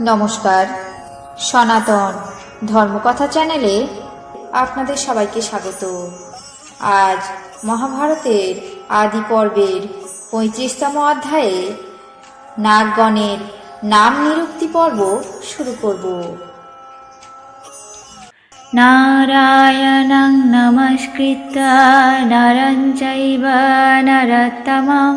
নমস্কার। সনাতন ধর্মকথা চ্যানেলে আপনাদের সবাইকে স্বাগত। আজ মহাভারতের আদি পর্বের পঁয়ত্রিশতম অধ্যায়ে নাগগণের নাম নিরুক্তি পর্ব শুরু করব। নারায়ণং নমস্কৃত নরঞ্চৈব নরত্তমম।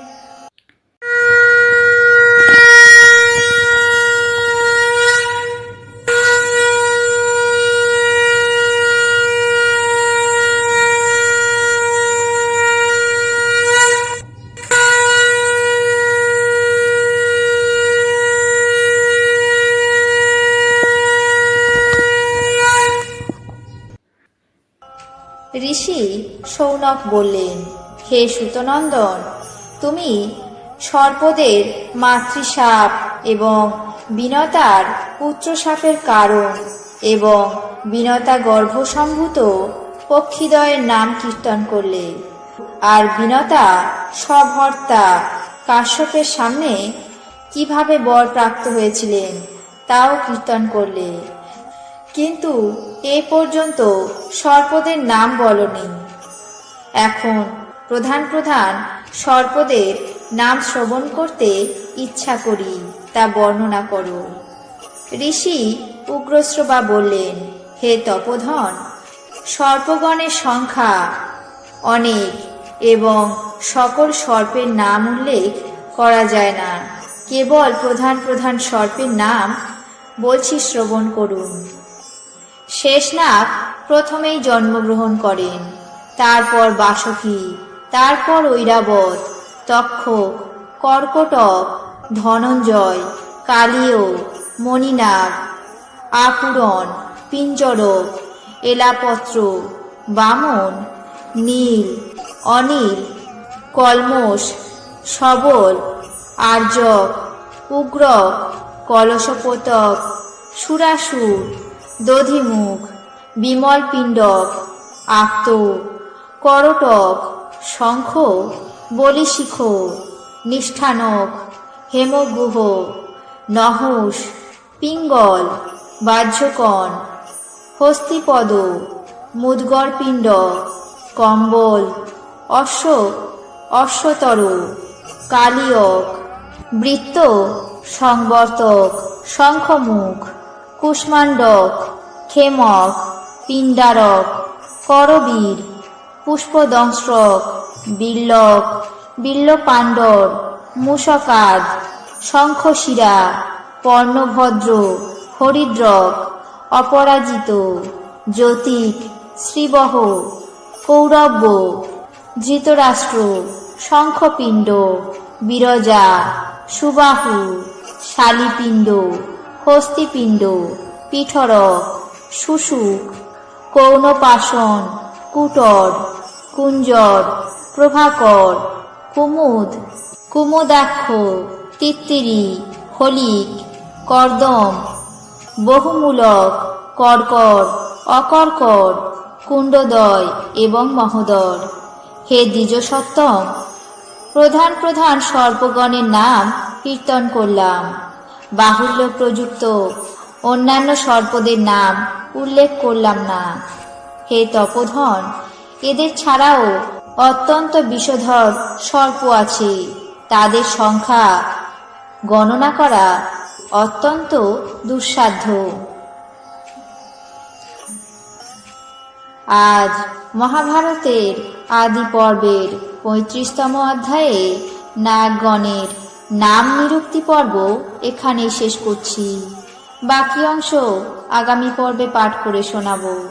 সৌনক বললেন, হে সুতনন্দন, তুমি সর্পদের মাতৃসাপ এবং বিনতার পুত্র সাপের কারণ এবং বিনতা গর্ভসম্ভূত পক্ষীদয়ের নাম কীর্তন করলে। আর বিনতা সভর্তা কাশ্যপের সামনে কীভাবে বর প্রাপ্ত হয়েছিলেন তাও কীর্তন করলে। কিন্তু এ পর্যন্ত সর্পদের নাম বলনি। এখন প্রধান প্রধান সর্পদের নাম শ্রবণ করতে ইচ্ছা করি, তা বর্ণনা করো। ঋষি উগ্রশ্রবা বললেন, হে তপধন, সর্পগণের সংখ্যা অনেক এবং সকল সর্পের নাম উল্লেখ করা যায় না। কেবল প্রধান প্রধান সর্পের নাম বলছি শ্রবণ করুন। শেষনাগ প্রথমেই জন্মগ্রহণ করেন। তারপর বাসকি, তারপর ঐরাবত, তক্ষক, কর্কটক, ধনঞ্জয়, কালীয়, মণিনাগ আপুরণ পিঞ্জরক, এলাপত্র, বামন, নীল, অনিল, কলমোষ, সবল, আর্যক, উগ্রক, কলসপতক, সুরাসুর, দধিমুখ বিমল পিণ্ডক আপ্ত করটক শঙ্খ, বলিশিখ, নিষ্ঠানক, হেমগুহ, নহস, পিঙ্গল, বাহ্যকণ, হস্তিপদ মুদ্গরপিণ্ড কম্বল অশোক অশ্বতর, কালিয়ক, বৃত্ত, সংবর্তক, শঙ্খমুখ, কুষ্মাণ্ডক, ক্ষেমক, পিণ্ডারক, করবীর পুষ্পদংশ্রক বিল্লক, বিল্লপাণ্ডর, মূষকাদ, শঙ্খশিরা, পর্ণভদ্র, হরিদ্রক, অপরাজিত, জ্যোতিক, শ্রীবহ, কৌরব্য, ধৃতরাষ্ট্র, শঙ্খপিণ্ড, বিরজা, সুবাহু, শালিপিণ্ড, হস্তিপিণ্ড, পিঠরক শুশুক কৌনপাশন, কুটর কুঞ্জর প্রভাকর, কুমুদ, কুমুদাক্ষ, তিত্তিরি, হলিক, কর্দম, বহুমূলক, কর্কর, অকর্কর, কুণ্ডদয় এবং মহোদর। হে দ্বিজ সপ্তম প্রধান প্রধান সর্পগণের নাম কীর্তন করলাম। বাহুল্য প্রযুক্ত, অন্যান্য সর্পদের নাম উল্লেখ করলাম না। হে তপোধন এদের ছাড়াও অত্যন্ত বিষধর সর্প আছে। তাদের সংখ্যা গণনা করা অত্যন্ত দুঃসাধ্য। আজ মহাভারতের আদি পর্বের পঁয়ত্রিশতম অধ্যায়ে নাগগণের নাম নিরুক্তি পর্ব এখানেই শেষ করছি। বাকি অংশ আগামী পর্বে পাঠ করে শোনাবো।